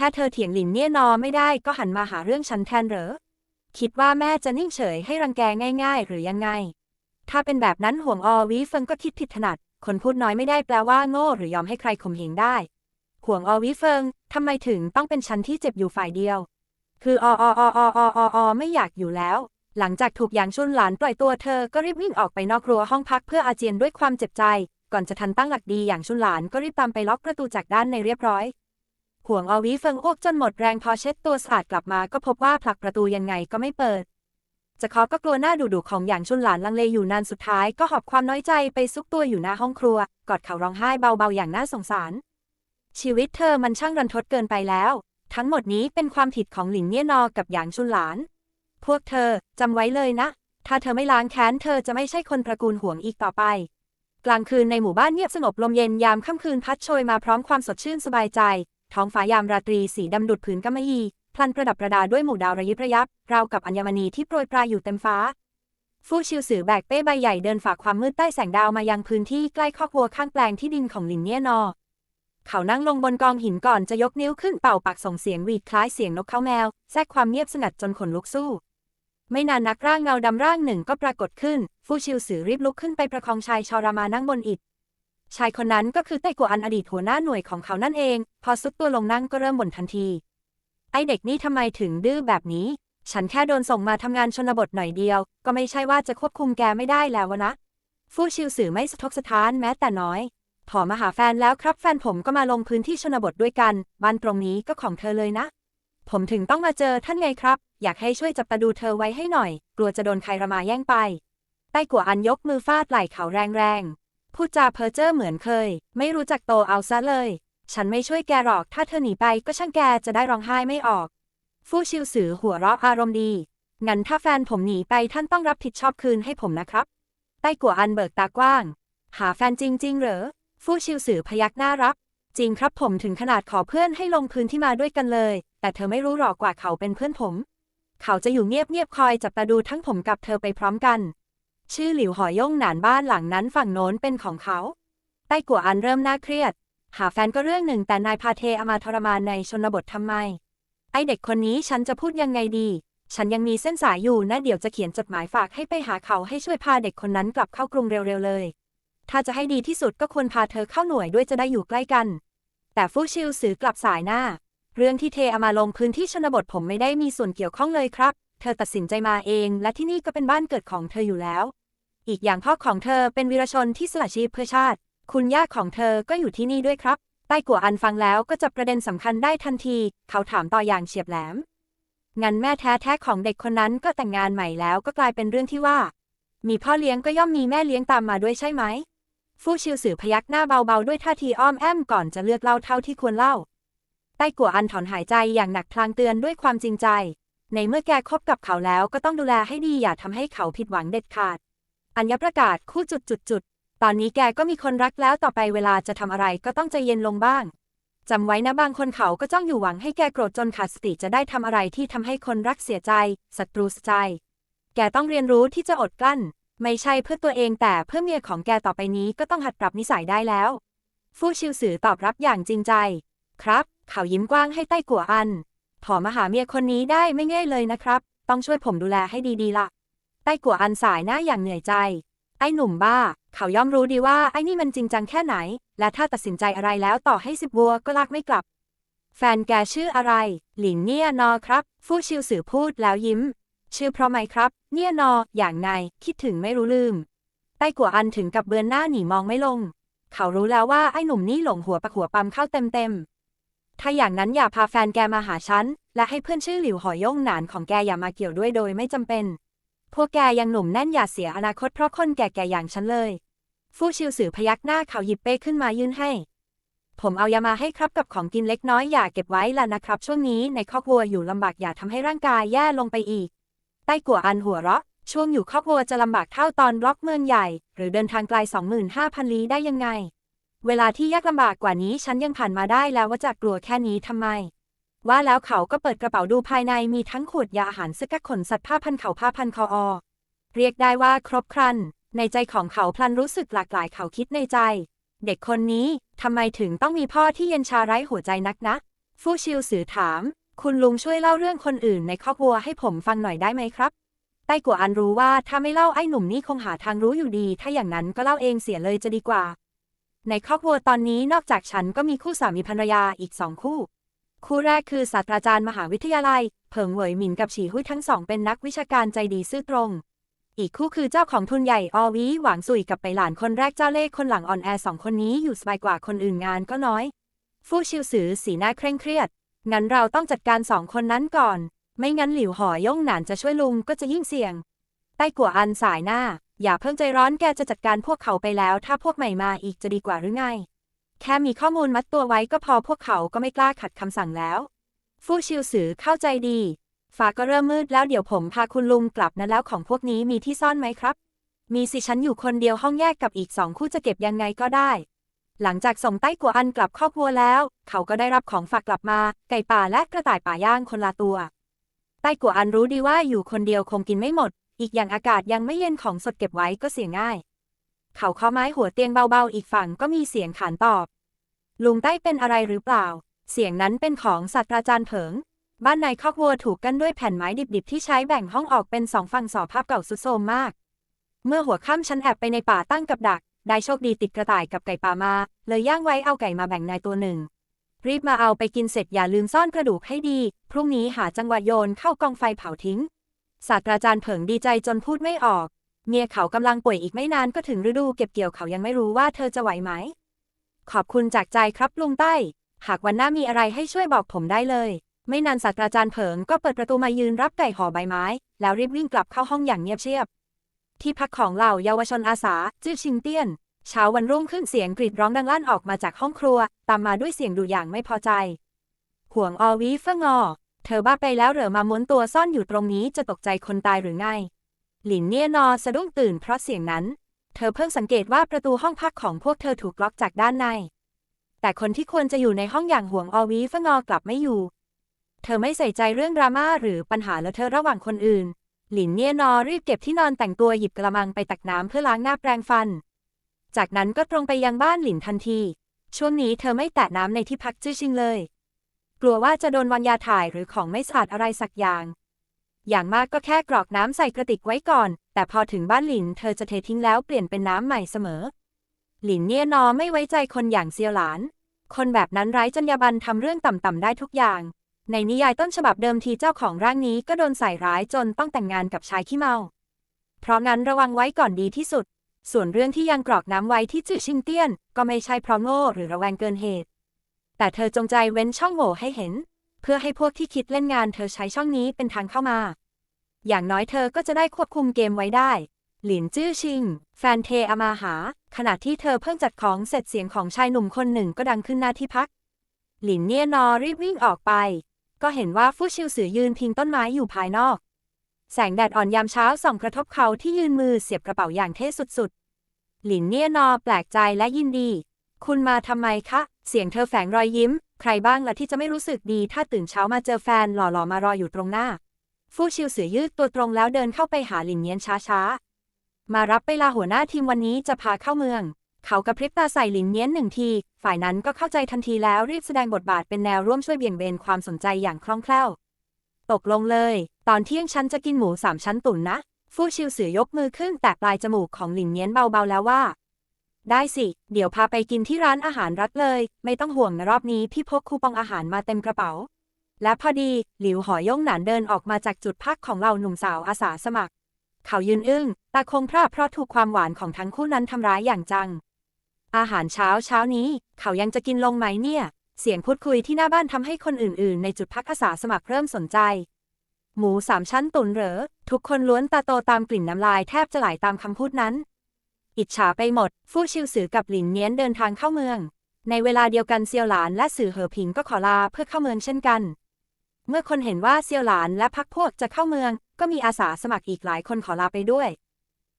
ค่เธอเถียงหลินเนี่ยนอไม่ได้ก็หันมาหาเรื่องฉันแทนเหรอ คิดว่าแม่จะนิ่งเฉยให้รังแกง่าย ๆ หรือยังไง ถ้าเป็นแบบนั้นห่วงอวีเฟิงก็คิดผิดถนัด คนพูดน้อยไม่ได้แปลว่าโง่หรือยอมให้ใครข่มเหงได้ ห่วงอวีเฟิงทำไมถึงต้องเป็นฉันที่เจ็บอยู่ฝ่ายเดียว คือออออออออออไม่อยากอยู่แล้ว หลังจากถูกหยางชุนหลานปล่อยตัวเธอก็รีบวิ่งออกไปนอกครัวห้องพักเพื่ออาเจียนด้วยความเจ็บใจ ก่อนจะทันตั้งหลักดีอย่างชุนหลานก็รีบตามไปล็อกประตูจากด้านในเรียบร้อย ห่วงอวีเฟิงอ้วกจนหมดแรงพอเช็ดตัวสะอาดกลับมาก็พบว่าผลักประตูยังไงก็ไม่เปิด จะเคาะก็กลัวหน้าดุดุของอย่างชุนหลานลังเลอยู่นานสุดท้ายก็หอบความน้อยใจไปซุกตัวอยู่หน้าห้องครัว กอดเขาร้องไห้เบาๆอย่างน่าสงสาร ชีวิตเธอมันช่างรันทดเกินไปแล้ว ทั้งหมดนี้เป็นความผิดของหลินเนี่ยนอกับหยางชุนหลาน พวกเธอจำไว้เลยนะ ถ้าเธอไม่ล้างแค้นเธอจะไม่ใช่คนตระกูลห่วงอีกต่อไปกลางคืนในหมู่บ้านเงียบสงบลมเย็นยามค่ำคืนพัดโชยมาพร้อมความสดชื่นสบายใจ ท้องฟ้ายามราตรีสีดำดุดผืนกำมะหยี่พลันประดับประดาด้วยหมู่ดาวระยิบระยับ ราวกับอัญมณีที่โปรยปลายอยู่เต็มฟ้า ฟู่ชิวสือแบกเป้ใบใหญ่เดินฝ่าความมืดใต้แสงดาวมายังพื้นที่ใกล้คอกวัวข้างแปลงที่ดินของลินเนียนอ เขานั่งลงบนกองหินก่อนจะยกนิ้วขึ้นเป่าปากส่งเสียงหวีดคล้ายเสียงนกเขาแมว แทรกความเงียบสงัดจนขนลุกสู้ ไม่นานนักร่างเงาดำร่างหนึ่งก็ปรากฏขึ้น ฟู่ชิวสือรีบลุกขึ้นไปประคองชายชอรามานั่งบนอิฐ ชายคนนั้นก็คือไต้กัวอันอดีตหัวหน้าหน่วยของเขานั่นเอง พอซุดตัวลงนั่งก็เริ่มบ่นทันที ไอเด็กนี่ทำไมถึงดื้อแบบนี้ ฉันแค่โดนส่งมาทำงานชนบทหน่อยเดียว ก็ไม่ใช่ว่าจะควบคุมแกไม่ได้แล้ววะนะ ฟู่ชิวสื่อไม่สะทกสะท้านแม้แต่น้อยขอมาหาแฟนแล้วครับแฟนผมก็มาลงพื้นที่ชนบทด้วยกัน บ้านตรงนี้ก็ของเธอเลยนะ ผมถึงต้องมาเจอท่านไงครับ อยากให้ช่วยจับตาดูเธอไว้ให้หน่อย กลัวจะโดนใครระมาแย่งไปใต้กัวอันยกมือฟาดไหล่เขาแรง พูดจาเพ้อเจ้อเหมือนเคย ไม่รู้จักโตเอาซะเลย ฉันไม่ช่วยแกหรอก ถ้าเธอหนีไปก็ช่างแกจะได้ร้องไห้ไม่ออก ฟู่ชิวสือหัวเราะอารมณ์ดี งั้นถ้าแฟนผมหนีไปท่านต้องรับผิดชอบคืนให้ผมนะครับ ใต้กัวอันเบิกตากว้าง หาแฟนจริง ๆ เหรอ ฟู่ชิวสือพยักหน้ารับ จริงครับผมถึงขนาดขอเพื่อนให้ลงพื้นที่มาด้วยกันเลย แต่เธอไม่รู้หรอกกว่าเขาเป็นเพื่อนผม เขาจะอยู่เงียบๆคอยจับตาดูทั้งผมกับเธอไปพร้อมกัน ชื่อหลิวหอย่งหนานบ้านหลังนั้นฝั่งโน้นเป็นของเขาใต้กัวอันเริ่มน่าเครียด หาแฟนก็เรื่องหนึ่งแต่นายพาเทอามาทรมานในชนบททำไม ไอเด็กคนนี้ฉันจะพูดยังไงดี ฉันยังมีเส้นสายอยู่นะเดี๋ยวจะเขียนจดหมายฝากให้ไปหาเขาให้ช่วยพาเด็กคนนั้นกลับเข้ากรุงเร็วๆเลย ถ้าจะให้ดีที่สุดก็ควรพาเธอเข้าหน่วยด้วยจะได้อยู่ใกล้กัน แต่ฟู่ชิวสือกลับสายหน้า เรื่องที่เทเอามาลงพื้นที่ชนบทผมไม่ได้มีส่วนเกี่ยวข้องเลยครับ เธอตัดสินใจมาเอง และที่นี่ก็เป็นบ้านเกิดของเธออยู่แล้ว อีกอย่างพ่อของเธอเป็นวีรชนที่สละชีพเพื่อชาติ คุณย่าของเธอก็อยู่ที่นี่ด้วยครับ ใต้กัวอันฟังแล้วก็จับประเด็นสำคัญได้ทันที เขาถามต่ออย่างเฉียบแหลม งั้นแม่แท้ๆของเด็กคนนั้นก็แต่งงานใหม่แล้วก็กลายเป็นเรื่องที่ว่า มีพ่อเลี้ยงก็ย่อมมีแม่เลี้ยงตามมาด้วยใช่ไหม ฟู่ชิวสือพยักหน้าเบาๆด้วยท่าทีอ้อมแอมก่อนจะเลือกเล่าเท่าที่ควรเล่า ใต้กัวอันถอนหายใจอย่างหนักพลางเตือนด้วยความจริงใจ ในเมื่อแกคบกับเขาแล้วก็ต้องดูแลให้ดีอย่าทำให้เขาผิดหวังเด็ดขาด อัญญประกาศคู่จุดจุดจุดตอนนี้แกก็มีคนรักแล้วต่อไปเวลาจะทำอะไรก็ต้องใจเย็นลงบ้างจำไว้นะบางคนเขาก็จ้องอยู่หวังให้แกโกรธจนขาดสติจะได้ทำอะไรที่ทำให้คนรักเสียใจศัตรูเสียใจ แกต้องเรียนรู้ที่จะอดกลั้น ไม่ใช่เพื่อตัวเองแต่เพื่อเมียของแกต่อไปนี้ก็ต้องหัดปรับนิสัยได้แล้ว ฟู่ชิวสือตอบรับอย่างจริงใจ ครับ เขายิ้มกว้างให้ใต้กัวอัน ขอมาหาเมียคนนี้ได้ไม่ง่ายเลยนะครับ ต้องช่วยผมดูแลให้ดีๆละ ใต้กัวอันสายหน้าอย่างเหนื่อยใจ ไอ้หนุ่มบ้า เขาย่อมรู้ดีว่าไอ้นี่มันจริงจังแค่ไหน และถ้าตัดสินใจอะไรแล้วต่อให้สิบวัวก็ลากไม่กลับ แฟนแกชื่ออะไร หลินเนี่ยนอครับ ฟู่ชิวสือพูดแล้วยิ้ม ชื่อเพราะไหมครับ เนี่ยนอ อย่างไงคิดถึงไม่รู้ลืมใต้กัวอันถึงกับเบือนหน้าหนีมองไม่ลง เขารู้แล้วว่าไอ้หนุ่มนี่หลงหัวปะหัวปั๊มเข้าเต็มเต็มๆถ้าอย่างนั้นอย่าพาแฟนแกมาหาฉัน และให้เพื่อนชื่อหลิวหอย่งหนานของแกอย่ามาเกี่ยวด้วยโดยไม่จำเป็น พวกแกยังหนุ่มแน่นอย่าเสียอนาคตเพราะคนแก่ๆอย่างฉันเลย ฟู่ชิวสือพยักหน้าเขาหยิบเป้ขึ้นมายื่นให้ ผมเอายามาให้ครับกับของกินเล็กน้อยอย่าเก็บไว้ล่ะนะครับ ช่วงนี้ในครอกวัวอยู่ลำบากอย่าทำให้ร่างกายแย่ลงไปอีก ใต้กัวอันหัวเราะ ช่วงอยู่ครอกวัวจะลำบากเท่าตอนบล็อกเมืองใหญ่ หรือเดินทางไกล 25,000 ลี้ได้ยังไง เวลาที่ยากลำบากกว่านี้ฉันยังผ่านมาได้แล้วว่าจะกลัวแค่นี้ทำไม ว่าแล้วเขาก็เปิดกระเป๋าดูภายในมีทั้งขวดยาอาหารสกัดขนสัตว์ผ้าพันเขาผ้าพันคออ เรียกได้ว่าครบครัน ในใจของเขาพลันรู้สึกหลากหลายเขาคิดในใจ เด็กคนนี้ทำไมถึงต้องมีพ่อที่เย็นชาไร้หัวใจนักนะฟู่ชิวสือถาม คุณลุงช่วยเล่าเรื่องคนอื่นในครอบครัวให้ผมฟังหน่อยได้ไหมครับใต้กัวอันรู้ว่าถ้าไม่เล่าไอ้หนุ่มนี่คงหาทางรู้อยู่ดี ถ้าอย่างนั้นก็เล่าเองเสียเลยจะดีกว่า ในครอบครัวตอนนี้นอกจากฉันก็มีคู่สามีภรรยาอีกสองคู่ คู่แรกคือศาสตราจารย์มหาวิทยาลัย เผิงเหวยหมินกับฉีหุ้ยทั้งสองเป็นนักวิชาการใจดีซื่อตรง อีกคู่คือเจ้าของทุนใหญ่อวีหวังสุยกับไปหลานคนแรกเจ้าเล่ห์คนหลังอ่อนแอสองคนนี้อยู่สบายกว่าคนอื่นงานก็น้อย ฟู่ชิวสือสีหน้าเคร่งเครียด งั้นเราต้องจัดการสองคนนั้นก่อน ไม่งั้นหลิวหอย่งหนานจะช่วยลุงก็จะยิ่งเสี่ยง ใต้กัวอันสายหน้า อย่าเพิ่งใจร้อนแกจะจัดการพวกเขาไปแล้ว ถ้าพวกใหม่มาอีกจะดีกว่าหรือไง แค่มีข้อมูลมัดตัวไว้ก็พอพวกเขาก็ไม่กล้าขัดคำสั่งแล้ว ฟู่ชิวสือเข้าใจดี ฟ้าก็เริ่มมืดแล้วเดี๋ยวผมพาคุณลุงกลับนะแล้วของพวกนี้มีที่ซ่อนไหมครับ มีสิฉันอยู่คนเดียวห้องแยกกับอีกสองคู่จะเก็บยังไงก็ได้ หลังจากส่งใต้กัวอันกลับครอบครัวแล้ว เขาก็ได้รับของฝากกลับมา ไก่ป่าและกระต่ายป่าย่างคนละตัว ใต้กัวอันรู้ดีว่าอยู่คนเดียวคงกินไม่หมด อีกอย่างอากาศยังไม่เย็นของสดเก็บไว้ก็เสียง่าย เขาเคาะไม้หัวเตียงเบาๆ อีกฝั่งก็มีเสียงขานตอบ ลุงใต้เป็นอะไรหรือเปล่า เสียงนั้นเป็นของศาสตราจารย์เผิง บ้านในคอกวัวถูกกั้นด้วยแผ่นไม้ดิบๆ ที่ใช้แบ่งห้องออกเป็นสองฝั่งสอภาพเก่าสุดโทมมาก เมื่อหัวค่ำฉันแอบไปในป่าตั้งกับดัก ได้โชคดีติดกระต่ายกับไก่ป่ามา เลยย่างไว้เอาไก่มาแบ่งนายตัวหนึ่ง รีบมาเอาไปกินเสร็จอย่าลืมซ่อนกระดูกให้ดี พรุ่งนี้หาจังหวะโยนเข้ากองไฟเผาทิ้งศาสตราจารย์เผิงดีใจจนพูดไม่ออก เมียเขากำลังป่วยอีกไม่นานก็ถึงฤดูเก็บเกี่ยวเขายังไม่รู้ว่าเธอจะไหวไหม ขอบคุณจากใจครับลุงใต้ หากวันหน้ามีอะไรให้ช่วยบอกผมได้เลย ไม่นานศาสตราจารย์เผิงก็เปิดประตูมายืนรับไก่ห่อใบไม้ แล้วรีบวิ่งกลับเข้าห้องอย่างเงียบเชียบ ที่พักของเหล่าเยาวชนอาสา จื้อชิงเตี้ยน เช้าวันรุ่งขึ้นเสียงกรีดร้องดังลั่นออกมาจากห้องครัว ตามมาด้วยเสียงดุอย่างไม่พอใจ ห่วงอวีเฟงอ เธอบ้าไปแล้วเหรอมาม้วนตัวซ่อนอยู่ตรงนี้จะตกใจคนตายหรือไง หลินเนี่ยนอสะดุ้งตื่นเพราะเสียงนั้น เธอเพิ่งสังเกตว่าประตูห้องพักของพวกเธอถูกล็อกจากด้านใน แต่คนที่ควรจะอยู่ในห้องอย่างห่วงอวีเฟงอกลับไม่อยู่ เธอไม่ใส่ใจเรื่องดราม่าหรือปัญหาเลอะเทอะระหว่างคนอื่น หลินเนี่ยนอรีบเก็บที่นอนแต่งตัวหยิบกระมังไปตักน้ำเพื่อล้างหน้าแปรงฟัน จากนั้นก็ตรงไปยังบ้านหลินทันที ช่วงนี้เธอไม่แตะน้ำในที่พักจื้อชิงเลย กลัวว่าจะโดนวางยาถ่ายหรือของไม่สะอาดอะไรสักอย่าง อย่างมากก็แค่กรอกน้ำใส่กระติกไว้ก่อน แต่พอถึงบ้านหลินเธอจะเททิ้งแล้วเปลี่ยนเป็นน้ำใหม่เสมอ หลินเนี่ยนอไม่ไว้ใจคนอย่างเซียวหลาน คนแบบนั้นไร้จรรยาบรรณทำเรื่องต่ำๆได้ทุกอย่าง ในนิยายต้นฉบับเดิมทีเจ้าของร่างนี้ก็โดนใส่ร้ายจนต้องแต่งงานกับชายขี้เมา เพราะงั้นระวังไว้ก่อนดีที่สุด ส่วนเรื่องที่ยังกรอกน้ำไว้ที่จื่อชิงเตี้ยน ก็ไม่ใช่เพราะโง่หรือระแวงเกินเหตุ แต่เธอจงใจเว้นช่องโหว่ให้เห็น เพื่อให้พวกที่คิดเล่นงานเธอใช้ช่องนี้เป็นทางเข้ามา อย่างน้อยเธอก็จะได้ควบคุมเกมไว้ได้ หลินจื้อชิง แฟนเทอามาหา ขณะที่เธอเพิ่งจัดของเสร็จเสียงของชายหนุ่มคนหนึ่งก็ดังขึ้นหน้าที่พัก หลินเนี่ยนอรีบวิ่งออกไป ก็เห็นว่าฟู่ชิวสือยืนพิงต้นไม้อยู่ภายนอก แสงแดดอ่อนยามเช้าส่องกระทบเขาที่ยืนมือเสียบกระเป๋าอย่างเท่สุดๆ หลินเนี่ยนอแปลกใจและยินดี คุณมาทำไมคะ เสียงเธอแฝงรอยยิ้ม ใครบ้างล่ะที่จะไม่รู้สึกดีถ้าตื่นเช้ามาเจอแฟนหล่อๆมารออยู่ตรงหน้า ฟู่ชิวเสือยืดตัวตรงแล้วเดินเข้าไปหาหลินเนียนช้าๆ มารับไปลาหัวหน้าทีมวันนี้จะพาเข้าเมือง เขากระพริบตาใส่หลินเนียนหนึ่งที ฝ่ายนั้นก็เข้าใจทันทีแล้วรีบแสดงบทบาทเป็นแนวร่วมช่วยเบี่ยงเบนความสนใจอย่างคล่องแคล่ว ตกลงเลย ตอนเที่ยงฉันจะกินหมูสามชั้นตุ๋นนะ ฟู่ชิวเสือยกมือขึ้นแตะปลายจมูกของหลินเนียนเบาๆแล้วว่า ได้สิ เดี๋ยวพาไปกินที่ร้านอาหารรัฐเลย ไม่ต้องห่วงนะรอบนี้พี่พกคูปองอาหารมาเต็มกระเป๋า และพอดีหลิวหอย่งหนานเดินออกมาจากจุดพักของเราหนุ่มสาวอาสาสมัคร เขายืนอึ้งตาคงพร่าเพราะถูกความหวานของทั้งคู่นั้นทำร้ายอย่างจัง อาหารเช้าเช้านี้ เขายังจะกินลงไหมเนี่ย เสียงพูดคุยที่หน้าบ้านทำให้คนอื่น ๆ ในจุดพักอาสาสมัครเริ่มสนใจ หมูสามชั้นตุ๋นเหรอ ทุกคนล้วนตาโตตามกลิ่นน้ำลายแทบจะไหลตามคำพูดนั้น อิจฉาไปหมด ฟู่ชิวสือกับหลินเนียนเดินทางเข้าเมือง ในเวลาเดียวกันเซียวหลานและสื่อเหอผิงก็ขอลาเพื่อเข้าเมืองเช่นกัน เมื่อคนเห็นว่าเซียวหลานและพักพวกจะเข้าเมือง ก็มีอาสาสมัครอีกหลายคนขอลาไปด้วย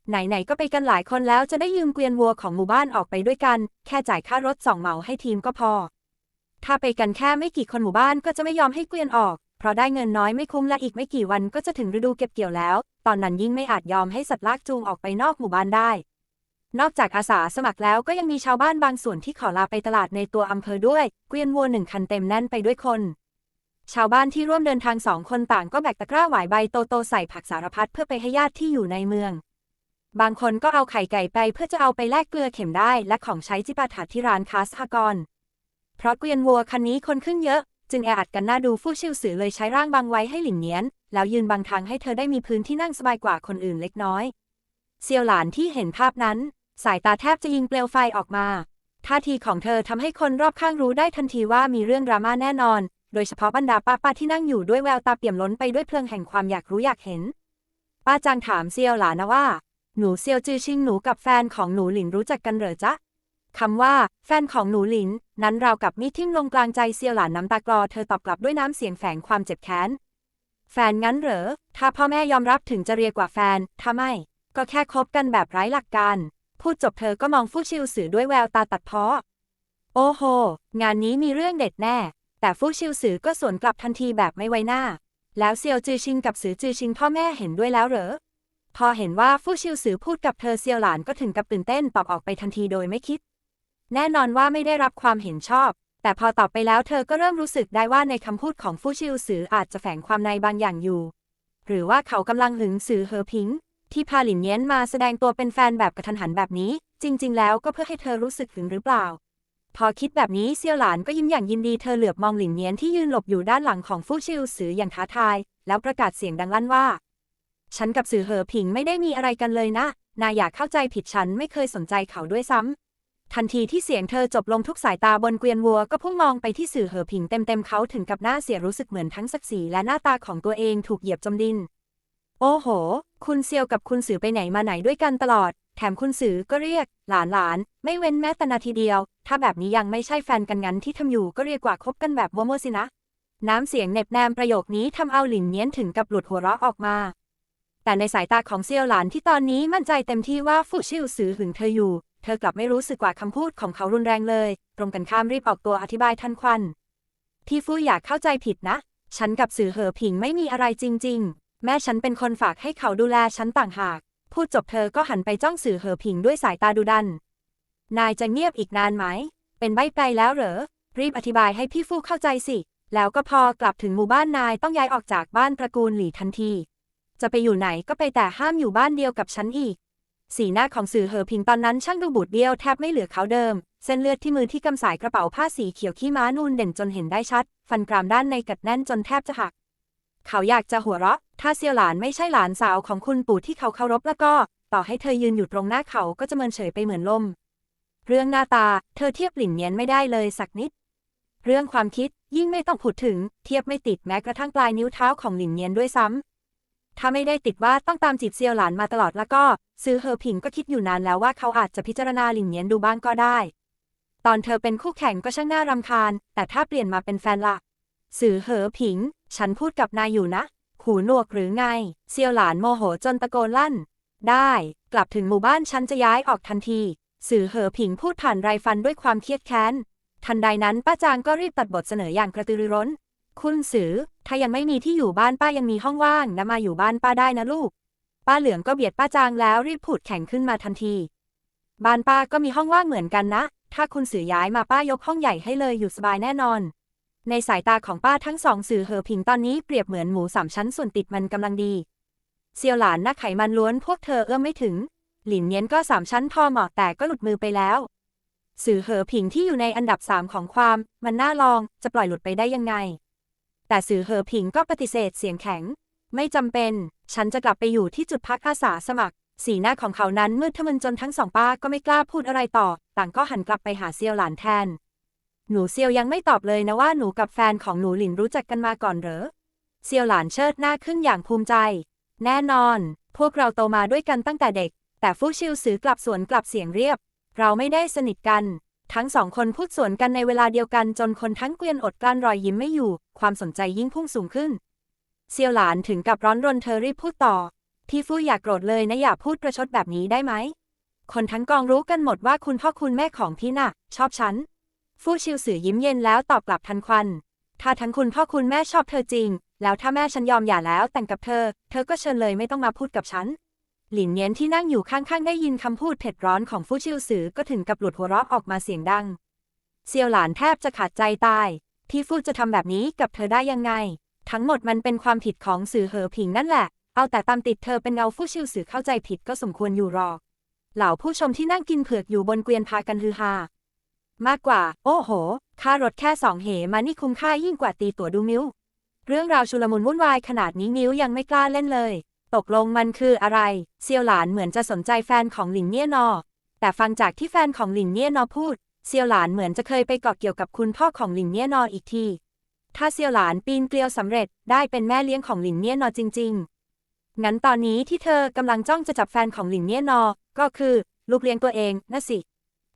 ไหนๆก็ไปกันหลายคนแล้วจะได้ยืมเกวียนวัวของหมู่บ้านออกไปด้วยกัน แค่จ่ายค่ารถสองเหมาให้ทีมก็พอ ถ้าไปกันแค่ไม่กี่คนหมู่บ้านก็จะไม่ยอมให้เกวียนออก เพราะได้เงินน้อยไม่คุ้มและอีกไม่กี่วันก็จะถึงฤดูเก็บเกี่ยวแล้ว ตอนนั้นยิ่งไม่อาจยอมให้สัตว์ลากจูงออกไปนอกหมู่บ้านได้ นอกจากอาสาสมัครแล้วก็ยังมีชาวบ้านบางส่วนที่ขอลาไปตลาดในตัวอำเภอด้วย เกวียนวัวหนึ่งคันเต็มแน่นไปด้วยคน ชาวบ้านที่ร่วมเดินทางสองคนต่างก็แบกตะกร้าหวายใบโตๆใส่ผักสารพัดเพื่อไปให้ญาติที่อยู่ในเมือง บางคนก็เอาไข่ไก่ไปเพื่อจะเอาไปแลกเกลือเข็มได้ และของใช้จิปาถะที่ร้านค้าสหกรณ์เพราะเกวียนวัวคันนี้คนขึ้นเยอะ จึงแออัดกันน่าดูฟู่ชิวสือเลยใช้ร่างบังไว้ให้หลินเนียน แล้วยืนบังทางให้เธอได้มีพื้นที่นั่งสบายกว่าคนอื่นเล็กน้อย เซียวหลานที่เห็นภาพนั้น สายตาแทบจะยิงเปลวไฟออกมาท่าทีของเธอทำให้คนรอบข้างรู้ได้ทันทีว่ามีเรื่องดราม่าแน่นอน โดยเฉพาะบรรดาป้าป้าที่นั่งอยู่ด้วยแววตาเปี่ยมล้นไปด้วยเพลิงแห่งความอยากรู้อยากเห็น ป้าจางถามเซียวหลานะว่า หนูเซียวจือชิงหนูกับแฟนของหนูหลินรู้จักกันเหรอจ๊ะคำว่า แฟนของหนูหลิน นั้นราวกับมีดทิ่มลงกลางใจเซียวหลานน้ำตากลอเธอตอบกลับด้วยน้ำเสียงแฝงความเจ็บแค้น แฟนงั้นเหรอ ถ้าพ่อแม่ยอมรับถึงจะเรียกว่าแฟน ถ้าไม่ ก็แค่คบกันแบบไร้หลักการ พูดจบเธอก็มองฟู่ชิวสือด้วยแววตาตัดเพ้อโอ้โห งานนี้มีเรื่องเด็ดแน่ แต่ฟู่ชิวสือก็สวนกลับทันทีแบบไม่ไว้หน้า แล้วเซียวจือชิงกับสือจือชิงพ่อแม่เห็นด้วยแล้วเหรอ พอเห็นว่าฟู่ชิวสือพูดกับเธอเซียวหลานก็ถึงกับตื่นเต้นตอบออกไปทันทีโดยไม่คิด แน่นอนว่าไม่ได้รับความเห็นชอบ แต่พอตอบไปแล้วเธอก็เริ่มรู้สึกได้ว่าในคำพูดของฟู่ชิวสืออาจจะแฝงความในบางอย่างอยู่ หรือว่าเขากำลังหึงสือเหอพิงที่พาหลินเย้นมาแสดงตัวเป็นแฟนแบบกระทันหันแบบนี้ จริง ๆ แล้วก็เพื่อให้เธอรู้สึกหึงหรือเปล่า พอคิดแบบนี้เซียวหลานก็ยิ้มอย่างยินดีเธอเหลือบมองหลินเย้นที่ยืนหลบอยู่ด้านหลังของฟู่ชิวสืออย่างท้าทาย แล้วประกาศเสียงดังลั่นว่า ฉันกับสือเหอผิงไม่ได้มีอะไรกันเลยนะ นายอยากเข้าใจผิดฉันไม่เคยสนใจเขาด้วยซ้ำทันทีที่เสียงเธอจบลงทุกสายตาบนเกวียนวัวก็พุ่งมองไปที่สื่อเหอผิงเต็มๆเขาถึงกับหน้าเสียรู้สึกเหมือนทั้งศักดิ์ศรีและหน้าตาของตัวเองถูกเหยียบจมดิน โอ้โห คุณเซียวกับคุณสือไปไหนมาไหนด้วยกันตลอด แถมคุณสือก็เรียก หลานหลาน ไม่เว้นแม้แต่นาทีเดียว ถ้าแบบนี้ยังไม่ใช่แฟนกันงั้นที่ทำอยู่ก็เรียกว่าคบกันแบบวัวมัวสินะ น้ำเสียงเหน็บแนมประโยคนี้ทำเอาหลินเนี้ยนถึงกับหลุดหัวเราะออกมา แต่ในสายตาของเซียวหลานที่ตอนนี้มั่นใจเต็มที่ว่าฟู่ชิวสือหึงเธออยู่ เธอกลับไม่รู้สึกว่าคำพูดของเขารุนแรงเลย ตรงกันข้ามรีบออกตัวอธิบายทันควันพี่ฟู่อยากเข้าใจผิดนะ ฉันกับสือเหอผิงไม่มีอะไรจริง ๆ แม่ฉันเป็นคนฝากให้เขาดูแลฉันต่างหาก พูดจบเธอก็หันไปจ้องสื่อเหอผิงด้วยสายตาดุดัน นายจะเงียบอีกนานไหม เป็นใบไปแล้วเหรอ รีบอธิบายให้พี่ฟู่เข้าใจสิ แล้วก็พอกลับถึงหมู่บ้านนายต้องย้ายออกจากบ้านตระกูลหลี่ทันที จะไปอยู่ไหนก็ไปแต่ห้ามอยู่บ้านเดียวกับฉันอีก สีหน้าของสื่อเหอพิงตอนนั้นช่างดูบูดเบี้ยวแทบไม่เหลือเขาเดิม เส้นเลือดที่มือที่กำสายกระเป๋าผ้าสีเขียวขี้ม้านูนเด่นจนเห็นได้ชัด ฟันกรามด้านในกัดแน่นจนแทบจะหัก เขาอยากจะหัวเราะ ถ้าเซียวหลานไม่ใช่หลานสาวของคุณปู่ที่เขาเคารพแล้วก็ ต่อให้เธอยืนอยู่ตรงหน้าเขาก็จะเมินเฉยไปเหมือนลม เรื่องหน้าตา เธอเทียบหลินเนียนไม่ได้เลยสักนิด เรื่องความคิดยิ่งไม่ต้องพูดถึง เทียบไม่ติดแม้กระทั่งปลายนิ้วเท้าของหลินเนียนด้วยซ้ำถ้าไม่ได้ติดว่าต้องตามจีบเซียวหลานมาตลอดแล้วก็ ซื้อเหอผิงก็คิดอยู่นานแล้วว่าเขาอาจจะพิจารณาหลินเนียนดูบ้างก็ได้ ตอนเธอเป็นคู่แข่งก็ช่างน่ารำคาญ แต่ถ้าเปลี่ยนมาเป็นแฟนละสื่อเหอผิง ฉันพูดกับนายอยู่นะ หูหนวกหรือไง เซียวหลานโมโหจนตะโกนลั่น ได้ กลับถึงหมู่บ้านฉันจะย้ายออกทันที สื่อเหอผิงพูดผ่านไรฟันด้วยความเครียดแค้น ทันใดนั้นป้าจางก็รีบตัดบทเสนออย่างกระตือรือร้น คุณสือ ถ้ายังไม่มีที่อยู่บ้านป้ายังมีห้องว่างนะมาอยู่บ้านป้าได้นะลูก ป้าเหลืองก็เบียดป้าจางแล้วรีบพูดแข่งขึ้นมาทันที บ้านป้าก็มีห้องว่างเหมือนกันนะ ถ้าคุณสือย้ายมาป้ายกห้องใหญ่ให้เลยอยู่สบายแน่นอน ในสายตาของป้าทั้งสองสื่อเหอผิงตอนนี้เปรียบเหมือนหมูสามชั้นส่วนติดมันกำลังดี เซียวหลานนักไขมันล้วนพวกเธอเอื้อมไม่ถึง หลินเนียนก็สามชั้นพอเหมาะแต่ก็หลุดมือไปแล้ว สื่อเหอผิงที่อยู่ในอันดับสามของความ มันน่าลองจะปล่อยหลุดไปได้ยังไง แต่สื่อเหอผิงก็ปฏิเสธเสียงแข็ง ไม่จำเป็น ฉันจะกลับไปอยู่ที่จุดพักอาสาสมัคร สีหน้าของเขานั้นมืดทะมึนจนทั้งสองป้าก็ไม่กล้าพูดอะไรต่อ ต่างก็หันกลับไปหาเซียวหลานแทน หนูเซียวยังไม่ตอบเลยนะว่าหนูกับแฟนของหนูหลินรู้จักกันมาก่อนเหรอ เซียวหลานเชิดหน้าขึ้นอย่างภูมิใจ แน่นอน พวกเราโตมาด้วยกันตั้งแต่เด็ก แต่ฟู่ชิวสือกลับสวนกลับเสียงเรียบ เราไม่ได้สนิทกัน ทั้งสองคนพูดสวนกันในเวลาเดียวกันจนคนทั้งเกวียนอดกลั้นรอยยิ้มไม่อยู่ ความสนใจยิ่งพุ่งสูงขึ้น เซียวหลานถึงกับร้อนรนเธอรีบพูดต่อ พี่ฟู่อย่ากโกรธเลยนะอย่าพูดประชดแบบนี้ได้ไหม คนทั้งกองรู้กันหมดว่าคุณพ่อคุณแม่ของพี่น่ะ ชอบฉัน ฟู่ชิวสือยิ้มเย็นแล้วตอบกลับทันควัน ถ้าทั้งคุณพ่อคุณแม่ชอบเธอจริง แล้วถ้าแม่ฉันยอมหย่าแล้วแต่งกับเธอ เธอก็เชิญเลยไม่ต้องมาพูดกับฉัน หลินเนียนที่นั่งอยู่ข้างๆได้ยินคำพูดเผ็ดร้อนของฟู่ชิวสือก็ถึงกับหลุดหัวเราะออกมาเสียงดัง เซียวหลานแทบจะขาดใจตายพี่ฟู่จะทำแบบนี้กับเธอได้ยังไง ทั้งหมดมันเป็นความผิดของสือเหอผิงนั่นแหละ เอาแต่ตามติดเธอเป็นเงาฟู่ชิวสือเข้าใจผิดก็สมควรอยู่หรอก เหล่าผู้ชมที่นั่งกินเผือกอยู่บนเกวียนพากันฮือฮา มากกว่า โอ้โห ค่ารถแค่สองเหมานี่คุ้มค่ายิ่งกว่าตีตั๋วดูมิวเรื่องราวชุลมุนวุ่นวายขนาดนี้มิวยังไม่กล้าเล่นเลย ตกลงมันคืออะไร เซียวหลานเหมือนจะสนใจแฟนของหลินเนี่ยนอ แต่ฟังจากที่แฟนของหลินเนี่ยนอพูด เซียวหลานเหมือนจะเคยไปเกาะเกี่ยวกับคุณพ่อของหลินเนี่ยนออีกที ถ้าเซียวหลานปีนเกลียวสำเร็จได้เป็นแม่เลี้ยงของหลินเนี่ยนอจริง ๆ งั้นตอนนี้ที่เธอกำลังจ้องจะจับแฟนของหลินเนี่ยนอ ก็คือ ลูกเลี้ยงตัวเองนะสิ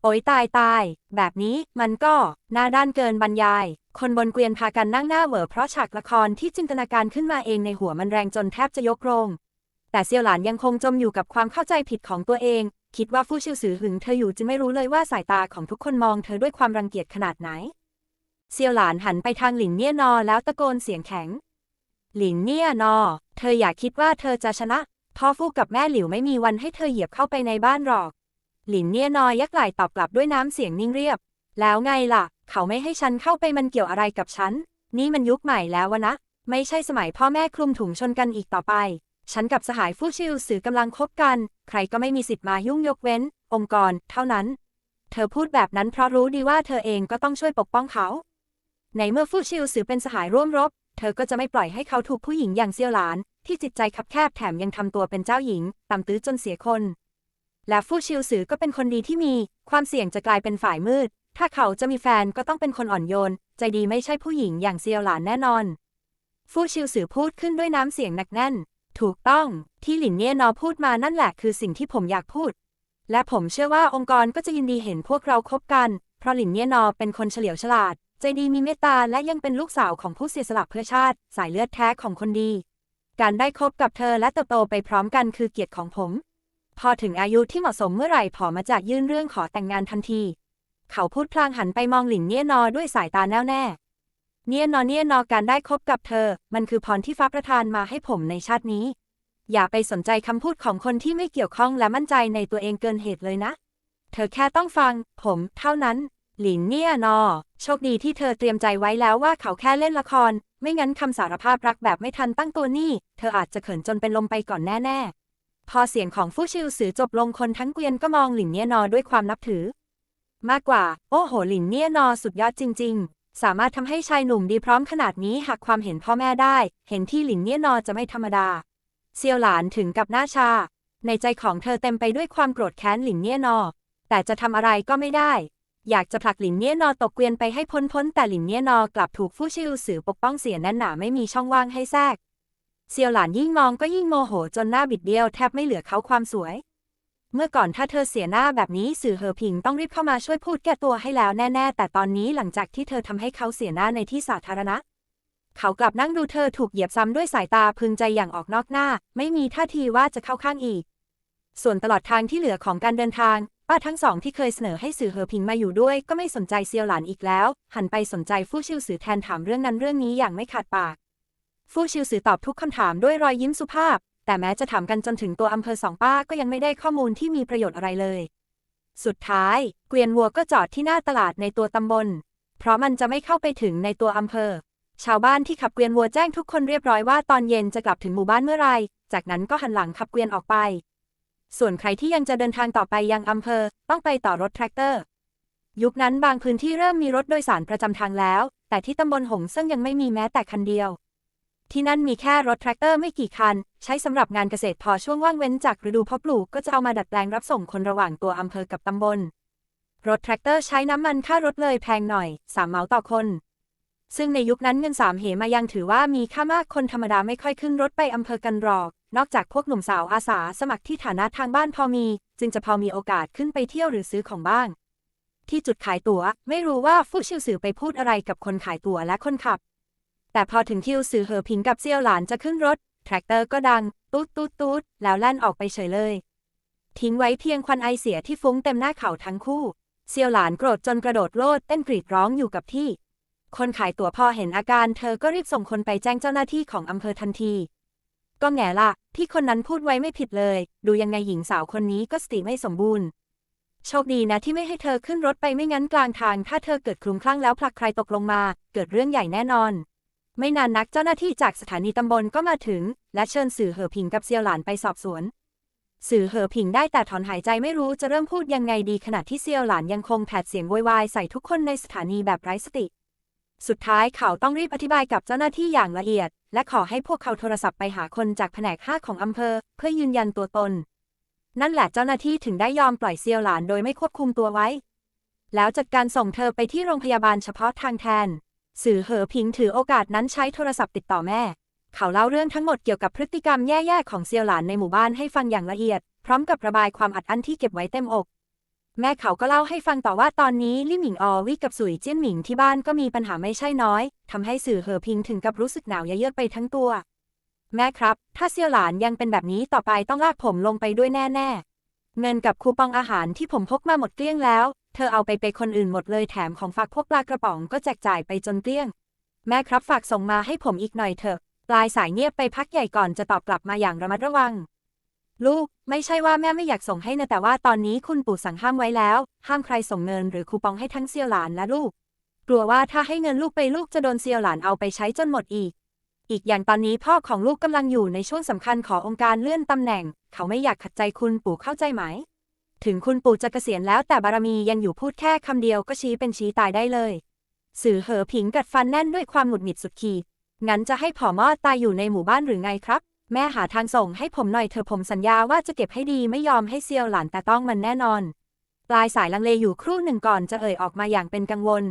โอยตายตาย แบบนี้มันก็น่าด้านเกินบรรยาย คนบนเกวียนพากันนั่งหน้าเหวอเพราะฉากละครที่จินตนาการขึ้นมาเองในหัวมันแรงจนแทบจะยกโรง แต่เซียวหลานยังคงจมอยู่กับความเข้าใจผิดของตัวเอง คิดว่าฟู่ชิวสือหึงเธออยู่จึงไม่รู้เลยว่าสายตาของทุกคนมองเธอด้วยความรังเกียจขนาดไหน เซียวหลานหันไปทางหลินเนี่ยนอแล้วตะโกนเสียงแข็ง หลินเนี่ยนอ เธออย่าคิดว่าเธอจะชนะพ่อฟู่กับแม่หลิวไม่มีวันให้เธอเหยียบเข้าไปในบ้านหรอก หลินเนียนอยักไหล่ตอบกลับด้วยน้ำเสียงนิ่งเรียบ แล้วไงล่ะ เขาไม่ให้ฉันเข้าไปมันเกี่ยวอะไรกับฉัน นี่มันยุคใหม่แล้ววะนะ ไม่ใช่สมัยพ่อแม่คลุมถุงชนกันอีกต่อไป ฉันกับสหายฟู่ชิวสือกำลังคบกัน ใครก็ไม่มีสิทธิ์มายุ่งยกเว้น องค์กร เท่านั้น เธอพูดแบบนั้นเพราะรู้ดีว่าเธอเองก็ต้องช่วยปกป้องเขา ในเมื่อฟู่ชิวสือเป็นสหายร่วมรบ เธอก็จะไม่ปล่อยให้เขาถูกผู้หญิงอย่างเซียวหลาน ที่จิตใจคับแคบแถมยังทำตัวเป็นเจ้าหญิงต่ำตื้อจนเสียคน และฟู่ชิวสือก็เป็นคนดีที่มี ความเสี่ยงจะกลายเป็นฝ่ายมืด ถ้าเขาจะมีแฟนก็ต้องเป็นคนอ่อนโยน ใจดีไม่ใช่ผู้หญิงอย่างเซียวหลานแน่นอน ฟู่ชิวสือพูดขึ้นด้วยน้ำเสียงหนักแน่น ถูกต้อง ที่หลินเนียนอพูดมานั่นแหละคือสิ่งที่ผมอยากพูด และผมเชื่อว่าองค์กรก็จะยินดีเห็นพวกเราคบกัน เพราะหลินเนียนอเป็นคนเฉลียวฉลาด ใจดีมีเมตตาและยังเป็นลูกสาวของผู้เสียสละเพื่อชาติ สายเลือดแท้ของคนดี การได้คบกับเธอและเติบโตไปพร้อมกันคือเกียรติของผม พอถึงอายุที่เหมาะสมเมื่อไหร่ผอมาจากยื่นเรื่องขอแต่งงานทันที เขาพูดพลางหันไปมองหลินเนียนอด้วยสายตาแน่วแน่ เนียนอเนียนอการได้คบกับเธอ มันคือพรที่ฟ้าประทานมาให้ผมในชาตินี้ อย่าไปสนใจคำพูดของคนที่ไม่เกี่ยวข้องและมั่นใจในตัวเองเกินเหตุเลยนะ เธอแค่ต้องฟัง ผม เท่านั้น หลินเนี่ยนอ โชคดีที่เธอเตรียมใจไว้แล้วว่าเขาแค่เล่นละคร ไม่งั้นคำสารภาพรักแบบไม่ทันตั้งตัวนี่ เธออาจจะเขินจนเป็นลมไปก่อนแน่ๆ พอเสียงของฟู่ชิวสือจบลงคนทั้งเกวียนก็มองหลินเนี่ยนอด้วยความนับถือ มากกว่า โอ้โหหลินเนี่ยนอสุดยอดจริง ๆ สามารถทำให้ชายหนุ่มดีพร้อมขนาดนี้หากความเห็นพ่อแม่ได้ เห็นที่หลินเนี่ยนอจะไม่ธรรมดา เซียวหลานถึงกับหน้าชา ในใจของเธอเต็มไปด้วยความโกรธแค้นหลินเนี่ยนอ แต่จะทำอะไรก็ไม่ได้ อยากจะผลักหลินเนี่ยนอตกเกวียนไปให้พ้นพ้นแต่หลินเนี่ยนอกลับถูกฟู่ชิวสือปกป้องเสียแน่นหนาไม่มีช่องว่างให้แทรก เซียวหลานยิ่งมองก็ยิ่งโมโหจนหน้าบิดเบี้ยวแทบไม่เหลือเขาความสวย เมื่อก่อนถ้าเธอเสียหน้าแบบนี้สื่อเหอผิงต้องรีบเข้ามาช่วยพูดแก้ตัวให้แล้วแน่ๆ แต่ตอนนี้หลังจากที่เธอทำให้เขาเสียหน้าในที่สาธารณะ เขากลับนั่งดูเธอถูกเหยียบซ้ำด้วยสายตาพึงใจอย่างออกนอกหน้า ไม่มีท่าทีว่าจะเข้าข้างอีก ส่วนตลอดทางที่เหลือของการเดินทางป้าทั้งสองที่เคยเสนอให้สื่อเหอพิงมาอยู่ด้วยก็ไม่สนใจเซียวหลานอีกแล้ว หันไปสนใจฟู่ชิวสือแทนถามเรื่องนั้นเรื่องนี้อย่างไม่ขาดปาก ฟู่ชิวสือตอบทุกคำถามด้วยรอยยิ้มสุภาพ แต่แม้จะถามกันจนถึงตัวอำเภอสองป้าก็ยังไม่ได้ข้อมูลที่มีประโยชน์อะไรเลย สุดท้าย เกวียนวัวก็จอดที่หน้าตลาดในตัวตำบล เพราะมันจะไม่เข้าไปถึงในตัวอำเภอ ชาวบ้านที่ขับเกวียนวัวแจ้งทุกคนเรียบร้อยว่าตอนเย็นจะกลับถึงหมู่บ้านเมื่อไร จากนั้นก็หันหลังขับเกวียนออกไป ส่วนใครที่ยังจะเดินทางต่อไปยังอำเภอ ต้องไปต่อรถแทรกเตอร์ ยุคนั้นบางพื้นที่เริ่มมีรถโดยสารประจำทางแล้ว แต่ที่ตำบลหงซึ่งยังไม่มีแม้แต่คันเดียว ที่นั่นมีแค่รถแทรกเตอร์ไม่กี่คัน ใช้สำหรับงานเกษตรพอช่วงว่างเว้นจากฤดูเพาะปลูกก็จะเอามาดัดแปลงรับส่งคนระหว่างตัวอำเภอกับตำบล รถแทรกเตอร์ใช้น้ำมันค่ารถเลยแพงหน่อยสามเหมาต่อคน ซึ่งในยุคนั้นเงินสามเหมายังถือว่ามีค่ามากคนธรรมดาไม่ค่อยขึ้นรถไปอำเภอกันหรอก นอกจากพวกหนุ่มสาวอาสาสมัครที่ฐานะทางบ้านพอมี จึงจะพอมีโอกาสขึ้นไปเที่ยวหรือซื้อของบ้าง ที่จุดขายตั๋ว ไม่รู้ว่าฟู่ชิวสือไปพูดอะไรกับคนขายตั๋วและคนขับ แต่พอถึงคิวสือเหอพิงกับเซียวหลานจะขึ้นรถ แทรกเตอร์ก็ดังตูดตูดตูดแล้วแล่นออกไปเฉยเลย ทิ้งไว้เพียงควันไอเสียที่ฟุ้งเต็มหน้าเขาทั้งคู่ เซียวหลานโกรธจนกระโดดโลดเต้นกรีดร้องอยู่กับที่ คนขายตั๋วพอเห็นอาการ เธอก็รีบส่งคนไปแจ้งเจ้าหน้าที่ของอำเภอทันที ก็แง่ละที่คนนั้นพูดไว้ไม่ผิดเลย ดูยังไงหญิงสาวคนนี้ก็สติไม่สมบูรณ์โชคดีนะที่ไม่ให้เธอขึ้นรถไปไม่งั้นกลางทาง ถ้าเธอเกิดคลุ้มคลั่งแล้วผลักใครตกลงมา เกิดเรื่องใหญ่แน่นอน ไม่นานนักเจ้าหน้าที่จากสถานีตำบลก็มาถึง และเชิญสื่อเหอผิงกับเซียวหลานไปสอบสวน สื่อเหอผิงได้แต่ถอนหายใจไม่รู้จะเริ่มพูดยังไงดีขณะที่เซียวหลานยังคงแผดเสียงโวยวายใส่ทุกคนในสถานีแบบไร้สติ สุดท้ายเขาต้องรีบอธิบายกับเจ้าหน้าที่อย่างละเอียด และขอให้พวกเขาโทรศัพท์ไปหาคนจากแผนกห้าของอำเภอ เพื่อยืนยันตัวตน นั่นแหละเจ้าหน้าที่ถึงได้ยอมปล่อยเซียวหลานโดยไม่ควบคุมตัวไว้ แล้วจัดการส่งเธอไปที่โรงพยาบาลเฉพาะทางแทน สื่อเหอผิงถือโอกาสนั้นใช้โทรศัพท์ติดต่อแม่ เขาเล่าเรื่องทั้งหมดเกี่ยวกับพฤติกรรมแย่ๆของเซียวหลานในหมู่บ้านให้ฟังอย่างละเอียด พร้อมกับระบายความอัดอั้นที่เก็บไว้เต็มอก แม่เขาก็เล่าให้ฟังต่อว่าตอนนี้ลี่หมิงอวี่กับสุยเจี้ยนหมิงที่บ้านก็มีปัญหาไม่ใช่น้อยทำให้สื่อเหอพิงถึงกับรู้สึกหนาวเยือกไปทั้งตัว แม่ครับ ถ้าเซียวหลานยังเป็นแบบนี้ต่อไปต้องลากผมลงไปด้วยแน่ๆเงินกับคูปองอาหารที่ผมพกมาหมดเกลี้ยงแล้ว เธอเอาไปไปคนอื่นหมดเลยแถมของฝากพวกปลากระป๋องก็แจกจ่ายไปจนเกลี้ยง แม่ครับฝากส่งมาให้ผมอีกหน่อยเถอะ ปลายสายเงียบไปพักใหญ่ก่อนจะตอบกลับมาอย่างระมัดระวัง ลูก ไม่ใช่ว่าแม่ไม่อยากส่งให้นะแต่ว่าตอนนี้คุณปู่สั่งห้ามไว้แล้ว ห้ามใครส่งเงินหรือคูปองให้ทั้งเซียวหลานและลูก กลัวว่าถ้าให้เงินลูกไปลูกจะโดนเซียวหลานเอาไปใช้จนหมดอีก อีกอย่างตอนนี้พ่อของลูกกำลังอยู่ในช่วงสำคัญขององค์การเลื่อนตำแหน่ง เขาไม่อยากขัดใจคุณปู่เข้าใจไหม ถึงคุณปู่จะเกษียณแล้วแต่บารมียังอยู่พูดแค่คำเดียวก็ชี้เป็นชี้ตายได้เลย สื่อเหอผิงกัดฟันแน่นด้วยความหงุดหงิดสุดขีด งั้นจะให้ผอมอดตายอยู่ในหมู่บ้านหรือไงครับ แม่หาทางส่งให้ผมหน่อยเธอผมสัญญาว่าจะเก็บให้ดีไม่ยอมให้เซียวหลานแต่ต้องมันแน่นอน ปลายสายลังเลอยู่ครู่หนึ่งก่อนจะเอ่ยออกมาอย่างเป็นกังวล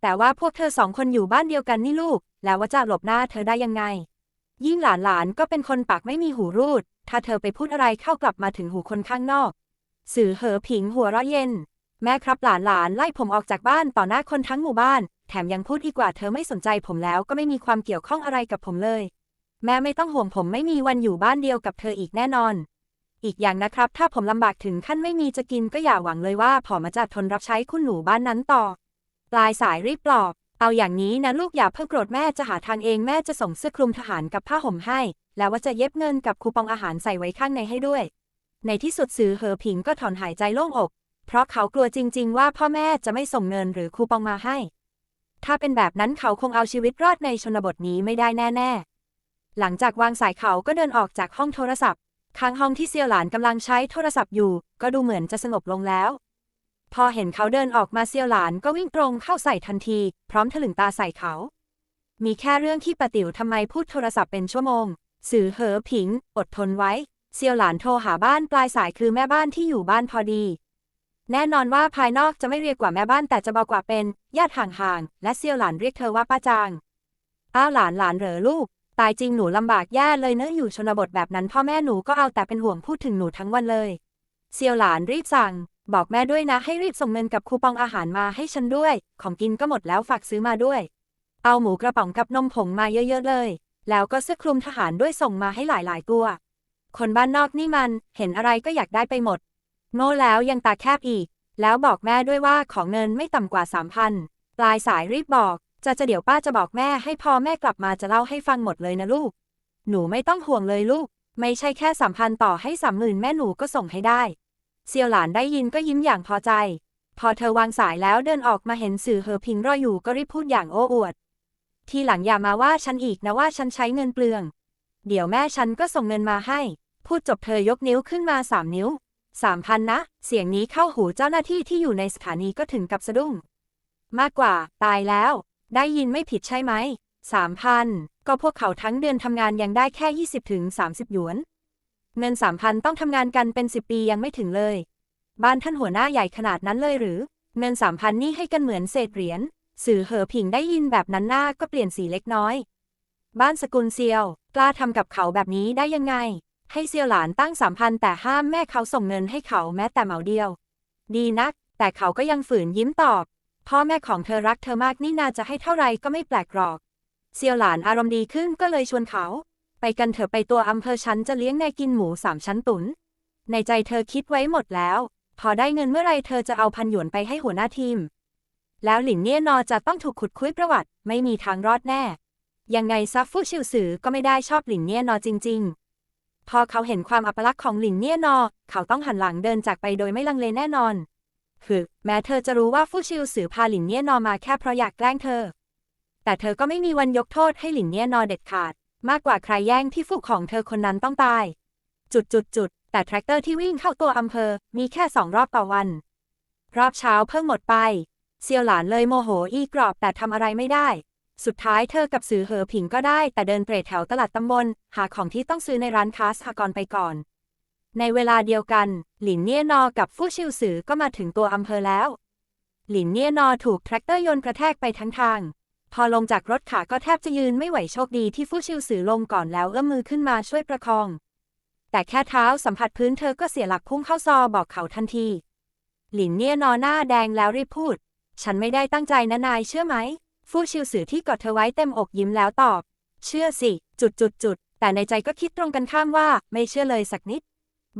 แต่ว่าพวกเธอสองคนอยู่บ้านเดียวกันนี่ลูก แล้วว่าจะหลบหน้าเธอได้ยังไง ยิ่งหลานหลานก็เป็นคนปากไม่มีหูรูด ถ้าเธอไปพูดอะไรเข้ากลับมาถึงหูคนข้างนอก สื่อเหอผิงหัวเราะเย็น แม่ครับหลานหลานไล่ผมออกจากบ้านต่อหน้าคนทั้งหมู่บ้าน แถมยังพูดอีกว่าเธอไม่สนใจผมแล้วก็ไม่มีความเกี่ยวข้องอะไรกับผมเลย แม่ไม่ต้องห่วงผมไม่มีวันอยู่บ้านเดียวกับเธออีกแน่นอน อีกอย่างนะครับ ถ้าผมลำบากถึงขั้นไม่มีจะกินก็อย่าหวังเลยว่าผมจะทนรับใช้คุณหนูบ้านนั้นต่อ ปลายสายรีบปลอบ เอาอย่างนี้นะลูกอย่าเพิ่งโกรธแม่จะหาทางเองแม่จะส่งเสื้อคลุมทหารกับผ้าห่มให้ แล้วว่าจะเย็บเงินกับคูปองอาหารใส่ไว้ข้างในให้ด้วย ในที่สุดสื่อเหอผิงก็ถอนหายใจโล่งอก เพราะเขากลัวจริง ๆ ว่าพ่อแม่จะไม่ส่งเงินหรือคูปองมาให้ ถ้าเป็นแบบนั้นเขาคงเอาชีวิตรอดในชนบทนี้ไม่ได้แน่ ๆ หลังจากวางสายเขาก็เดินออกจากห้องโทรศัพท์ข้างห้องที่เซียวหลานกำลังใช้โทรศัพท์อยู่ ก็ดูเหมือนจะสงบลงแล้ว พอเห็นเขาเดินออกมาเซียวหลานก็วิ่งตรงเข้าใส่ทันที พร้อมถลึงตาใส่เขา มีแค่เรื่องที่ปะติ๋วทำไมพูดโทรศัพท์เป็นชั่วโมง สื่อเหอผิง อดทนไว้ เซียวหลานโทรหาบ้านปลายสายคือแม่บ้านที่อยู่บ้านพอดี แน่นอนว่าภายนอกจะไม่เรียกว่าแม่บ้านแต่จะเบอกว่าเป็นญาติห่างๆ และเซียวหลานเรียกเธอว่าป้าจาง อ้าวหลานหลานเหรอลูก ตายจริงหนูลำบากแย่เลยเนออยู่ชนบทแบบนั้นพ่อแม่หนูก็เอาแต่เป็นห่วงพูดถึงหนูทั้งวันเลย เซียวหลานรีบสั่ง บอกแม่ด้วยนะให้รีบส่งเงินกับคูปองอาหารมาให้ฉันด้วย ของกินก็หมดแล้วฝากซื้อมาด้วย เอาหมูกระป๋องกับนมผงมาเยอะๆเลย แล้วก็เสื้อคลุมทหารด้วยส่งมาให้หลายๆตัว คนบ้านนอกนี่มัน เห็นอะไรก็อยากได้ไปหมด โง่แล้วยังตาแคบอีก แล้วบอกแม่ด้วยว่าของเงินไม่ต่ำกว่าสามพันปลายสายรีบบอก จะจะเดี๋ยวป้าจะบอกแม่ให้พอแม่กลับมาจะเล่าให้ฟังหมดเลยนะลูก หนูไม่ต้องห่วงเลยลูก ไม่ใช่แค่สามพันต่อให้สามหมื่นแม่หนูก็ส่งให้ได้ เซียวหลานได้ยินก็ยิ้มอย่างพอใจ พอเธอวางสายแล้วเดินออกมาเห็นสื่อเหอพิงรออยู่ก็รีบพูดอย่างโอ้อวด ทีหลังอย่ามาว่าฉันอีกนะว่าฉันใช้เงินเปลือง เดี๋ยวแม่ฉันก็ส่งเงินมาให้ พูดจบเธอยกนิ้วขึ้นมาสามนิ้วสามพันนะ เสียงนี้เข้าหูเจ้าหน้าที่ที่อยู่ในสถานีก็ถึงกับสะดุ้ง มากกว่า ตายแล้ว ได้ยินไม่ผิดใช่ไหมสามพันก็พวกเขาทั้งเดือนทำงานยังได้แค่ 20ถึง30 หยวน เงินสามพันต้องทำงานกันเป็น 10 ปียังไม่ถึงเลย บ้านท่านหัวหน้าใหญ่ขนาดนั้นเลยหรือ เงินสามพันนี่ให้กันเหมือนเศษเหรียญสื่อเหอผิงได้ยินแบบนั้นหน้าก็เปลี่ยนสีเล็กน้อย บ้านสกุลเซียว กล้าทำกับเขาแบบนี้ได้ยังไง ให้เซียวหลานตั้งสามพันแต่ห้ามแม่เขาส่งเงินให้เขาแม้แต่เหมาเดียว ดีนัก แต่เขาก็ยังฝืนยิ้มตอบ พ่อแม่ของเธอรักเธอมากนี่นาจะให้เท่าไรก็ไม่แปลกหรอก เซียวหลานอารมณ์ดีขึ้นก็เลยชวนเขา ไปกันเถอะไปตัวอำเภอฉันจะเลี้ยงนายกินหมูสามชั้นตุน ในใจเธอคิดไว้หมดแล้ว พอได้เงินเมื่อไรเธอจะเอาพันหยวนไปให้หัวหน้าทีม แล้วหลินเนี่ยนอจะต้องถูกขุดคุยประวัติไม่มีทางรอดแน่ ยังไงซัฟฟูชิวสือก็ไม่ได้ชอบหลินเนี่ยนอจริง ๆ พอเขาเห็นความอัปลักษณ์ของหลินเนี่ยนอ เขาต้องหันหลังเดินจากไปโดยไม่ลังเลแน่นอน คือ แม้เธอจะรู้ว่าฟู่ชิวสือพาหลินเนี่ยนอมาแค่เพราะอยากแกล้งเธอ แต่เธอก็ไม่มีวันยกโทษให้หลินเนี่ยนอเด็ดขาด มากกว่าใครแย่งที่ฟูกของเธอคนนั้นต้องตาย จุดจุดจุดแต่แทรกเตอร์ที่วิ่งเข้าตัวอำเภอ มีแค่สองรอบต่อวัน รอบเช้าเพิ่งหมดไป เซียวหลานเลยโมโหอีกรอบแต่ทำอะไรไม่ได้ สุดท้ายเธอกับสือเหอผิงก็ได้ แต่เดินเปรตแถวตลาดตำบล หาของที่ต้องซื้อในร้านค้าสหกรณ์ไปก่อน ในเวลาเดียวกัน หลินเนียนอกับฟู่ชิวสือก็มาถึงตัวอำเภอแล้ว หลินเนียนอถูกแทรกเตอร์ยนกระแทกไปทั้งทาง พอลงจากรถขาก็แทบจะยืนไม่ไหวโชคดีที่ฟู่ชิวสือลงก่อนแล้วเอื้อมมือขึ้นมาช่วยประคอง แต่แค่เท้าสัมผัสพื้นเธอก็เสียหลักพุ่งเข้าซอบอกเขาทันที หลินเนียนอหน้าแดงแล้วรีบพูด ฉันไม่ได้ตั้งใจนะนายเชื่อไหม ฟู่ชิวสือที่กอดเธอไว้เต็มอกยิ้มแล้วตอบ เชื่อสิ จุดจุดจุด แต่ในใจก็คิดตรงกันข้ามว่าไม่เชื่อเลยสักนิด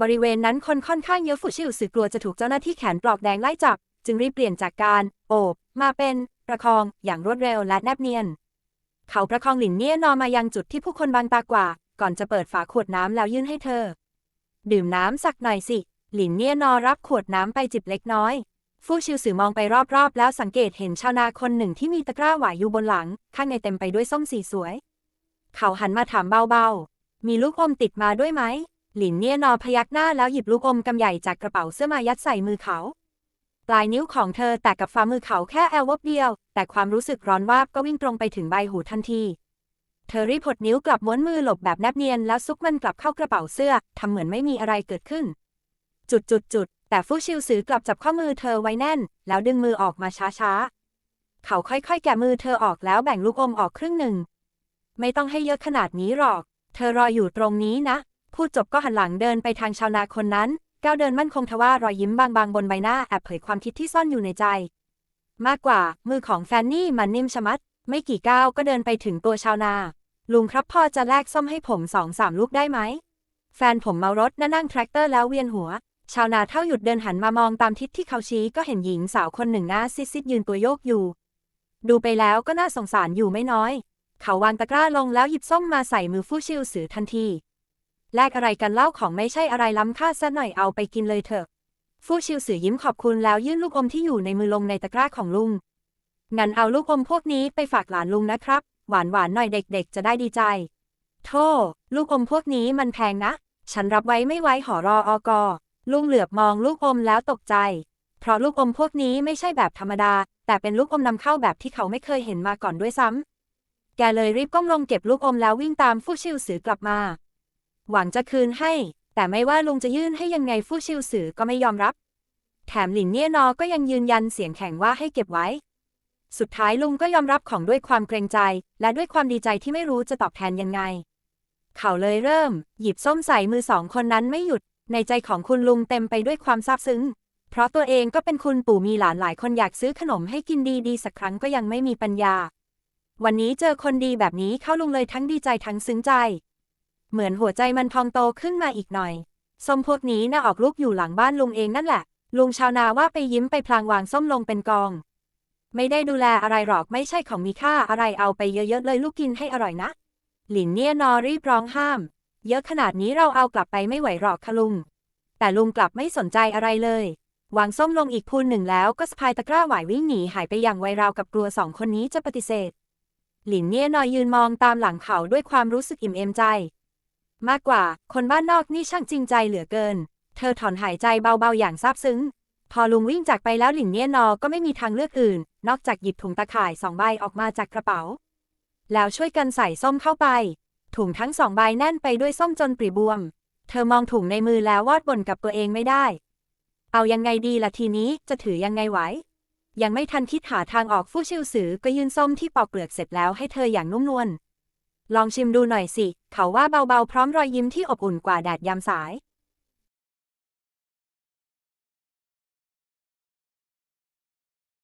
บริเวณนั้นคนค่อนข้างเยอะฟู่ชิวสือกลัวจะถูกเจ้าหน้าที่แขนปลอกแดงไล่จับ จึงรีบเปลี่ยนจากการ โอบ มาเป็น ประคอง อย่างรวดเร็วและแนบเนียน เขาประคองหลินเนียนอนมายังจุดที่ผู้คนบางตากว่า ก่อนจะเปิดฝาขวดน้ำแล้วยื่นให้เธอ ดื่มน้ำสักหน่อยสิ หลินเนียนอรับขวดน้ำไปจิบเล็กน้อย ฟู่ชิวสือมองไปรอบๆ แล้วสังเกตเห็นชาวนาคนหนึ่งที่มีตะกร้าหวายอยู่บนหลัง ข้างในเต็มไปด้วยส้มสีสวย เขาหันมาถามเบาๆ มีลูกอมติดมาด้วยไหม หลินเนียนอพยักหน้าแล้วหยิบลูกอมกำใหญ่จากกระเป๋าเสื้อมายัดใส่มือเขา ปลายนิ้วของเธอแตะกับฝ่ามือเขาแค่แอลวบเดียว แต่ความรู้สึกร้อนวาบก็วิ่งตรงไปถึงใบหูทันที เธอรีบหดนิ้วกลับม้วนมือหลบแบบแนบเนียนแล้วซุกมันกลับเข้ากระเป๋าเสื้อทำเหมือนไม่มีอะไรเกิดขึ้น จุดจุดจุด แต่ฟู่ชิวสือกลับจับข้อมือเธอไว้แน่น แล้วดึงมือออกมาช้าๆ เขาค่อยๆ แกะมือเธอออกแล้วแบ่งลูกอมออกครึ่งหนึ่ง ไม่ต้องให้เยอะขนาดนี้หรอก เธอรออยู่ตรงนี้นะ พูดจบก็หันหลังเดินไปทางชาวนาคนนั้น ก้าวเดินมั่นคงทว่ารอยยิ้มบางๆ บนใบหน้าแอบเผยความคิดที่ซ่อนอยู่ในใจ มากกว่า มือของแฟนนี่มันนิ่มชะมัด ไม่กี่ก้าวก็เดินไปถึงตัวชาวนา ลุงครับพ่อจะแลกส้มให้ผมสองสามลูกได้ไหม แฟนผมเมารถนั่งแทรกเตอร์แล้วเวียนหัว ชาวนาเท่าหยุดเดินหันมามองตามทิศที่เขาชี้ก็เห็นหญิงสาวคนหนึ่งหน้าซิดๆยืนตัวโยกอยู่ ดูไปแล้วก็น่าสงสารอยู่ไม่น้อย เขาวางตะกร้าลงแล้วหยิบส้มมาใส่มือฟู่ชิวสือทันที แลกอะไรกันเล่าของไม่ใช่อะไรล้ำค่าซะหน่อยเอาไปกินเลยเถอะ ฟู่ชิวสือยิ้มขอบคุณแล้วยื่นลูกอมที่อยู่ในมือลงในตะกร้าของลุง งั้นเอาลูกอมพวกนี้ไปฝากหลานลุงนะครับ หวานหวานหน่อยเด็กๆ จะได้ดีใจ โธ่ ลูกอมพวกนี้มันแพงนะ ฉันรับไว้ไม่ไหวหอรออกอ ลุงเหลือบมองลูกอมแล้วตกใจ เพราะลูกอมพวกนี้ไม่ใช่แบบธรรมดา แต่เป็นลูกอมนำเข้าแบบที่เขาไม่เคยเห็นมาก่อนด้วยซ้ำ แกเลยรีบก้มลงเก็บลูกอมแล้ววิ่งตามฟู่ชิวสือกลับมา หวังจะคืนให้ แต่ไม่ว่าลุงจะยื่นให้ยังไงฟู่ชิวสือก็ไม่ยอมรับ แถมหลินเนี่ยนอก็ยังยืนยันเสียงแข็งว่าให้เก็บไว้ สุดท้ายลุงก็ยอมรับของด้วยความเกรงใจ และด้วยความดีใจที่ไม่รู้จะตอบแทนยังไง เขาเลยเริ่ม หยิบส้มใส่มือสองคนนั้นไม่หยุด ในใจของคุณลุงเต็มไปด้วยความซาบซึ้ง เพราะตัวเองก็เป็นคุณปู่มีหลานหลายคนอยากซื้อขนมให้กินดีๆ สักครั้งก็ยังไม่มีปัญญา วันนี้เจอคนดีแบบนี้เข้าลุงเลยทั้งดีใจทั้งซึ้งใจ เหมือนหัวใจมันพองโตขึ้นมาอีกหน่อยส้มพวกนี้น่าออกลูกอยู่หลังบ้านลุงเองนั่นแหละ ลุงชาวนาว่าไปยิ้มไปพลางวางส้มลงเป็นกอง ไม่ได้ดูแลอะไรหรอกไม่ใช่ของมีค่าอะไรเอาไปเยอะๆเลยลูกกินให้อร่อยนะ หลินเนี่ยนอรีบร้องห้าม เยอะขนาดนี้เราเอากลับไปไม่ไหวหรอกค่ะลุง แต่ลุงกลับไม่สนใจอะไรเลยวางส้มลงอีกพูนหนึ่งแล้วก็สะพายตะกร้าไหววิ่งหนีหายไปอย่างไวราวกับกลัวสองคนนี้จะปฏิเสธ หลินเนี่ยนอยยืนมองตามหลังเขาด้วยความรู้สึกอิ่มเอมใจ มากกว่าคนบ้านนอกนี่ช่างจริงใจเหลือเกิน เธอถอนหายใจเบาๆอย่างซาบซึ้ง พอลุงวิ่งจากไปแล้วหลินเนี่ยนอก็ไม่มีทางเลือกอื่น นอกจากหยิบถุงตะข่ายสองใบออกมาจากกระเป๋า แล้วช่วยกันใส่ส้มเข้าไป ถุงทั้งสองใบแน่นไปด้วยส้มจนปริบวม เธอมองถุงในมือแล้ววอดบ่นกับตัวเองไม่ได้ เอายังไงดีล่ะทีนี้จะถือยังไงไหว ยังไม่ทันคิดหาทางออกฟู่ชิวสือก็ยื่นส้มที่ปอกเปลือกเสร็จแล้วให้เธออย่างนุ่มนวลลองชิมดูหน่อยสิ เขาว่าเบาๆ พร้อมรอยยิ้มที่อบอุ่นกว่าแดดยามสาย